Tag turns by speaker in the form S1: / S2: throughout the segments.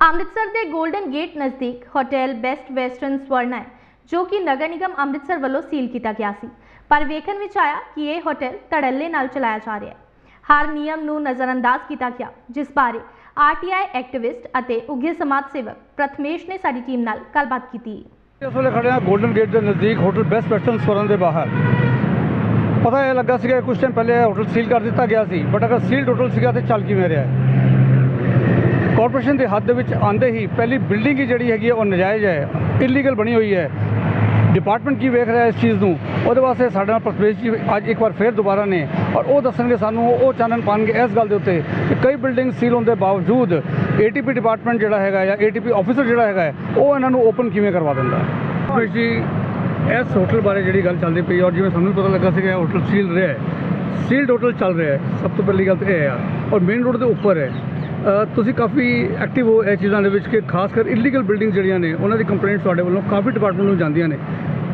S1: ਅੰਮ੍ਰਿਤਸਰ ਦੇ golden gate ਨਜ਼ਦੀਕ hotel Best Western Swarna ਹੈ, ਜੋ ਕਿ ਨਗਰ ਨਿਗਮ ਅੰਮ੍ਰਿਤਸਰ ਵੱਲੋਂ ਸੀਲ ਕੀਤਾ ਗਿਆ ਸੀ। ਪਰ ਵੇਖਣ ਵਿੱਚ ਆਇਆ ਕਿ ਇਹ ਹੋਟਲ ਧੜੱਲੇ ਨਾਲ ਚਲਾਇਆ ਜਾ ਰਿਹਾ ਹੈ। ਹਰ ਨਿਯਮ ਨੂੰ ਨਜ਼ਰਅੰਦਾਜ਼ ਕੀਤਾ ਗਿਆ, ਜਿਸ ਬਾਰੇ ਆਰਟੀਆਈ ਐਕਟਿਵਿਸਟ ਅਤੇ ਉੱਘੇ ਸਮਾਜ ਸੇਵਕ ਪ੍ਰਥਮੇਸ਼ ਨੇ ਸਾਡੀ ਟੀਮ ਨਾਲ ਗੱਲਬਾਤ ਕੀਤੀ।
S2: ਇਸ ਵੇਲੇ ਖੜੇ ਹਾਂ 골ਡਨ ਗੇਟ ਦੇ ਨਜ਼ਦੀਕ ਹੋਟਲ ਬੈਸਟ ਵੈਸਟਰਨ ਸਵਰਨ ਦੇ ਬਾਹਰ। ਪਤਾ ਇਹ ਲੱਗਾ ਸੀਗਾ ਕੁਝ ਟਾਈਮ ਪਹਿਲੇ ਹੋਟਲ ਸੀਲ ਕਰ ਦਿੱਤਾ ਗਿਆ ਸੀ ਬਟ ਅਗਰ ਸੀਲਡ ਹੋਟਲ ਸੀਗਾ ਤੇ ਚੱਲ ਕਿਵੇਂ ਰਿਹਾ ਕਾਰਪੋਰੇਸ਼ਨ ਦੇ ਹੱਦ ਦੇ ਵਿੱਚ ਆਂਦੇ ਹੀ ਪਹਿਲੀ ਬਿਲਡਿੰਗ ਹੀ ਜਿਹੜੀ ਹੈਗੀ ਹੈ ਉਹ ਨਜਾਇਜ਼ ਹੈ ਇਲੀਗਲ ਬਣੀ ਹੋਈ ਹੈ। ਡਿਪਾਰਟਮੈਂਟ ਕੀ ਵੇਖ ਰਿਹਾ ਇਸ ਚੀਜ਼ ਨੂੰ? ਉਹਦੇ ਵਾਸਤੇ ਸਾਡੇ ਨਾਲ ਪ੍ਰਵੇਸ਼ ਜੀ ਅੱਜ ਇੱਕ ਵਾਰ ਫੇਰ ਦੁਬਾਰਾ ਨੇ ਔਰ ਉਹ ਦੱਸਣਗੇ ਸਾਨੂੰ, ਉਹ ਚਾਨਣ ਪਾਣਗੇ ਇਸ ਗੱਲ ਦੇ ਉੱਤੇ ਕਿ ਕਈ ਬਿਲਡਿੰਗ ਸੀਲ ਹੋਣ ਦੇ ਬਾਵਜੂਦ ਏਟੀਪੀ ਡਿਪਾਰਟਮੈਂਟ ਜਿਹੜਾ ਹੈਗਾ ਜਾਂ ਏਟੀਪੀ ਆਫੀਸਰ ਜਿਹੜਾ ਹੈਗਾ ਉਹ ਇਹਨਾਂ ਨੂੰ ਓਪਨ ਕਿਵੇਂ ਕਰਵਾ ਦਿੰਦਾ? ਹੈ ਜੀ, ਇਸ ਹੋਟਲ ਬਾਰੇ ਜਿਹੜੀ ਗੱਲ ਚੱਲਦੀ ਪਈ ਔਰ ਜਿਵੇਂ ਸਾਨੂੰ ਪਤਾ ਲੱਗਾ ਸੀਗਾ ਇਹ ਹੋਟਲ ਸੀਲ ਰਿਹਾ ਹੈ। ਸੀਲਡ ਹੋਟਲ ਚੱਲ ਰਿਹਾ ਹੈ, ਸਭ ਤੋਂ ਪਹਿਲੀ ਗੱਲ ਤਾਂ ਇਹ ਆ। ਔਰ ਮੇਨ ਰੋਡ ਦੇ ਉੱਪਰ ਹੈ। ਤੁਸੀਂ ਕਾਫੀ ਐਕਟਿਵ ਹੋ ਇਹ ਚੀਜ਼ਾਂ ਦੇ ਵਿੱਚ ਕਿ ਖਾਸ ਕਰ ਇਲੀਗਲ ਬਿਲਡਿੰਗ ਜਿਹੜੀਆਂ ਨੇ, ਉਹਨਾਂ ਦੀ ਕੰਪਲੇਂਟ ਤੁਹਾਡੇ ਵੱਲੋਂ ਕਾਫੀ ਡਿਪਾਰਟਮੈਂਟ ਨੂੰ ਜਾਂਦੀਆਂ ਨੇ।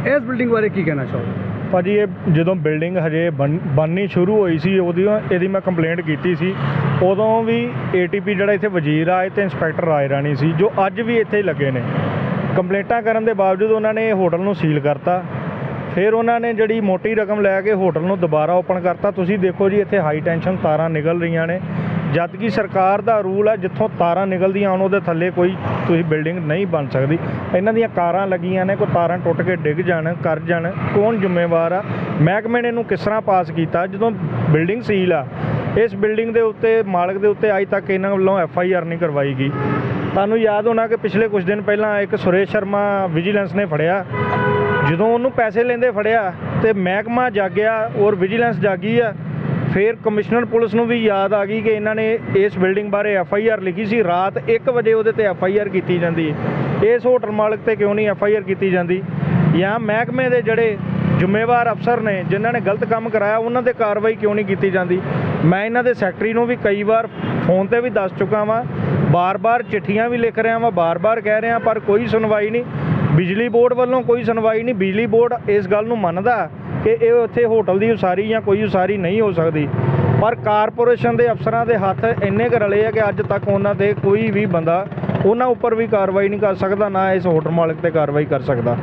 S2: ਇਸ ਬਿਲਡਿੰਗ ਬਾਰੇ ਕੀ ਕਹਿਣਾ ਚਾਹੋਗੇ?
S3: ਭਾਜੀ, ਇਹ ਜਦੋਂ ਬਿਲਡਿੰਗ ਹਜੇ ਬਣ- ਬਣਨੀ ਸ਼ੁਰੂ ਹੋਈ ਸੀ, ਉਹਦੀ ਇਹਦੀ ਮੈਂ ਕੰਪਲੇਂਟ ਕੀਤੀ ਸੀ। ਉਦੋਂ ਵੀ ਏਟੀਪੀ ਜਿਹੜਾ ਇੱਥੇ ਵਜ਼ੀਰ ਆਏ ਤੇ ਇੰਸਪੈਕਟਰ ਰਾਏ ਰਾਣੀ ਸੀ, ਜੋ ਅੱਜ ਵੀ ਇੱਥੇ ਹੀ ਲੱਗੇ ਨੇ। ਕੰਪਲੇਂਟਾਂ ਕਰਨ ਦੇ ਬਾਵਜੂਦ ਉਹਨਾਂ ਨੇ ਇਹ ਹੋਟਲ ਨੂੰ ਸੀਲ ਕਰਤਾ। ਫਿਰ ਉਹਨਾਂ ਨੇ ਜਿਹੜੀ ਮੋਟੀ ਰਕਮ ਲੈ ਕੇ ਹੋਟਲ ਨੂੰ ਦੁਬਾਰਾ ਓਪਨ ਕਰਤਾ। ਤੁਸੀਂ ਦੇਖੋ ਜੀ, ਇੱਥੇ ਹਾਈ ਟੈਂਸ਼ਨ ਤਾਰਾਂ ਨਿਕਲ ਰਹੀਆਂ ਨੇ। ਜਦ ਕਿ ਸਰਕਾਰ ਦਾ ਰੂਲ ਹੈ, ਜਿੱਥੋਂ ਤਾਰਾਂ ਨਿਕਲਦੀਆਂ ਹਨ, ਉਹਦੇ ਥੱਲੇ ਕੋਈ ਤੁਸੀਂ ਬਿਲਡਿੰਗ ਨਹੀਂ ਬਣ ਸਕਦੀ। ਇਹਨਾਂ ਦੀਆਂ ਕਾਰਾਂ ਲੱਗੀਆਂ ਨੇ, ਕੋਈ ਤਾਰਾਂ ਟੁੱਟ ਕੇ ਡਿੱਗ ਜਾਣ, ਕਰ ਜਾਣ, ਕੌਣ ਜ਼ਿੰਮੇਵਾਰ ਆ? ਮਹਿਕਮੇ ਨੇ ਇਹਨੂੰ ਕਿਸ ਤਰ੍ਹਾਂ ਪਾਸ ਕੀਤਾ? ਜਦੋਂ ਬਿਲਡਿੰਗ ਸੀਲ ਆ, ਇਸ ਬਿਲਡਿੰਗ ਦੇ ਉੱਤੇ, ਮਾਲਕ ਦੇ ਉੱਤੇ ਅੱਜ ਤੱਕ ਇਹਨਾਂ ਵੱਲੋਂ ਐਫ ਆਈ ਆਰ ਨਹੀਂ ਕਰਵਾਈ ਗਈ। ਤੁਹਾਨੂੰ ਯਾਦ ਹੋਣਾ ਕਿ ਪਿਛਲੇ ਕੁਝ ਦਿਨ ਪਹਿਲਾਂ ਇੱਕ ਸੁਰੇਸ਼ ਸ਼ਰਮਾ ਵਿਜੀਲੈਂਸ ਨੇ ਫੜਿਆ। ਜਦੋਂ ਉਹਨੂੰ ਪੈਸੇ ਲੈਂਦੇ ਫੜਿਆ ਤੇ ਮਹਿਕਮਾ ਜਾਗਿਆ ਔਰ ਵਿਜੀਲੈਂਸ ਜਾਗੀ ਆ ਫਿਰ ਕਮਿਸ਼ਨਰ ਪੁਲਿਸ ਨੂੰ ਵੀ ਯਾਦ ਆ ਗਈ ਕਿ ਇਹਨਾਂ ਨੇ ਇਸ ਬਿਲਡਿੰਗ ਬਾਰੇ ਐਫ ਆਈ ਆਰ ਲਿਖੀ ਸੀ। ਰਾਤ 1 ਵਜੇ ਉਹਦੇ ਤੇ ਐਫ ਆਈ ਆਰ ਕੀਤੀ ਜਾਂਦੀ ਹੈ। ਇਸ ਹੋਟਲ ਮਾਲਕ ਤੇ ਕਿਉਂ ਨਹੀਂ ਐਫ ਆਈ ਆਰ ਕੀਤੀ ਜਾਂਦੀ? ਜਾਂ ਮਹਿਕਮੇ ਦੇ ਜਿਹੜੇ ਜ਼ਿੰਮੇਵਾਰ ਅਫਸਰ ਨੇ, ਜਿਨ੍ਹਾਂ ਨੇ ਗਲਤ ਕੰਮ ਕਰਾਇਆ, ਉਹਨਾਂ ਤੇ ਕਾਰਵਾਈ ਕਿਉਂ ਨਹੀਂ ਕੀਤੀ ਜਾਂਦੀ? ਮੈਂ ਇਹਨਾਂ ਦੇ ਸੈਕਟਰੀ ਨੂੰ ਵੀ ਕਈ ਵਾਰ ਫੋਨ ਤੇ ਵੀ ਦੱਸ ਚੁੱਕਾ ਵਾਂ। ਬਾਰ-ਬਾਰ ਚਿੱਠੀਆਂ ਵੀ ਲਿਖ ਰਿਹਾ ਵਾਂ, ਬਾਰ-ਬਾਰ ਕਹਿ ਰਿਹਾ, ਪਰ ਕੋਈ ਸੁਣਵਾਈ ਨਹੀਂ। ਬਿਜਲੀ ਬੋਰਡ ਵੱਲੋਂ ਕੋਈ ਸੁਣਵਾਈ ਨਹੀਂ, ਬਿਜਲੀ ਬੋਰਡ ਇਸ ਗੱਲ ਨੂੰ ਮੰਨਦਾ ਕਿ ਇਹ ਉੱਥੇ ਹੋਟਲ ਦੀ ਉਸਾਰੀ ਜਾਂ ਕੋਈ ਉਸਾਰੀ ਨਹੀਂ ਹੋ ਸਕਦੀ। ਪਰ ਕਾਰਪੋਰੇਸ਼ਨ ਦੇ ਅਫਸਰਾਂ ਦੇ ਹੱਥ ਇੰਨੇ ਕੁ ਰਲੇ ਆ ਕਿ ਅੱਜ ਤੱਕ ਉਹਨਾਂ ਤੇ ਕੋਈ ਵੀ ਬੰਦਾ ਉਹਨਾਂ ਉੱਪਰ ਵੀ ਕਾਰਵਾਈ ਨਹੀਂ ਕਰ ਸਕਦਾ, ਨਾ ਇਸ ਹੋਟਲ ਮਾਲਕ ਤੇ ਕਾਰਵਾਈ ਕਰ ਸਕਦਾ।